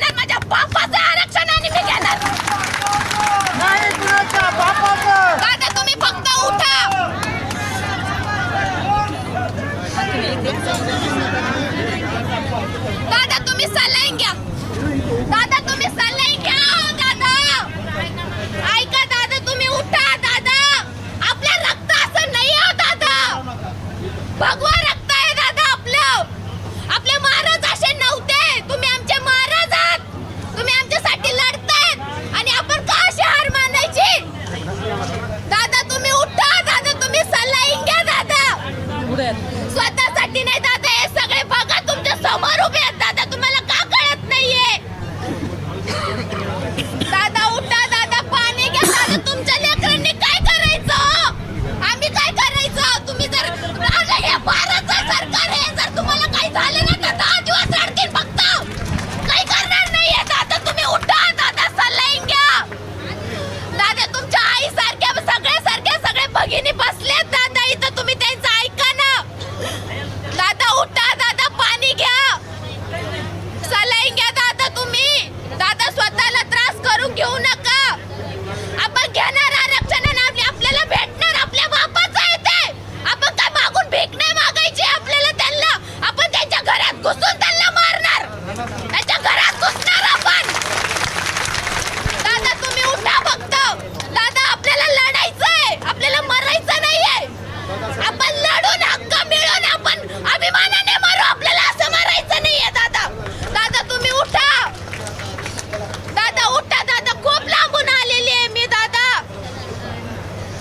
घेणार माझ्या बापाचं आरक्षण आणि मी घेणार. दादा तुम्ही फक्त उठा. दादा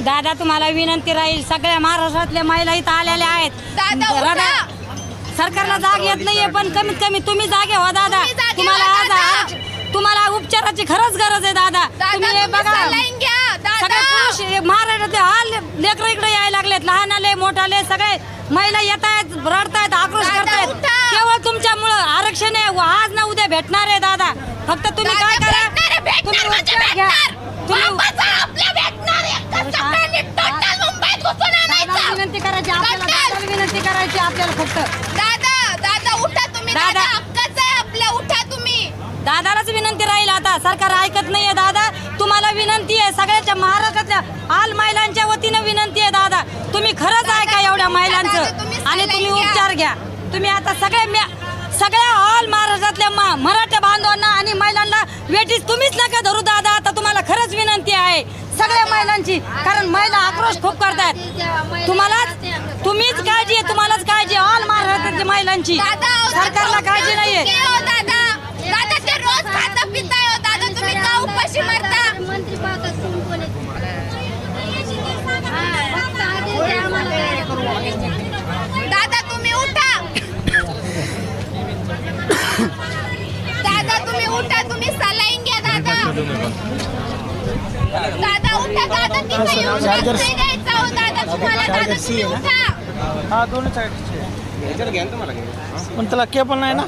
दादा तुम्हाला विनंती राहील सगळ्या महाराष्ट्रातल्या महिला इथं आलेल्या आहेत. दादा उठा. रडा- सरकारला जाग येत नाहीये पण कमीत कमी तुम्ही जागे व्हा दादा. तुम्ही जागे तुम्हाला व्हा, आज दादा. आज- तुम्हाला उपचाराची खरंच गरज आहे दादा. दादा तुम्ही हे तुम्ही बघा. सलाईन घ्या सगळे दादा पुरुष हे महाराष्ट्रातले हाल लेकर इकडे यायला लागलेत. लहान आले मोठाले सगळे महिला येत आहेत रडतायत आक्रोश दादा, करतायत. उठा. केवळ तुमच्यामुळं आरक्षण आहे. व आज ना उद्या भेटणार आहे दादा. फक्त तुम्ही दादा, काय करा? भेटणार आहे, भेटणार तुम्ही म्हणजे उपचार घ्या. भेटणार. तुम्ही आपल्या फक्त. दादा दादा उठा तुम्ही. दादा. हक्काचं आहे आपलं. उठा तुम्ही. दादालाच विनंती राहील आता. सरकार ऐकत नाहीये दादा. तुम्हाला विनंती आहे सगळ्याच्या महाराष्ट्रातल्या आल महिलांच्या वतीनं विनंती आहे दादा. तुम्ही खरंच ऐका एवढ्या महिलांचं. आणि तुम्ही. उपचार घ्या. तुम्ही आता सगळ्या सगळ्या ऑल महाराष्ट्रातल्या मा- मराठा बांधवांना आणि महिलांना वेटीस तुम्हीच नका धरू दादा. आता तुम्हाला खरंच विनंती आहे सगळ्या महिलांची. कारण महिला आक्रोश खूप करतायत. तुम्हालाच तुम्हीच काळजी आहे तुम्हालाच अहो, सरकारला दादा, काळजी नाहीये. दादा. दादा ते रोज खाता पिताय हो, दादा. तुम्ही. हा, उठा. दादा तुम्ही उठा तुम्ही सलाईन घ्या दादा. दादा उठा दादा तिथे येऊन हो दादा. तुम्हाला दादा तुम्ही? उठा. हा साईडचे पण त्याला केबल नाही ना?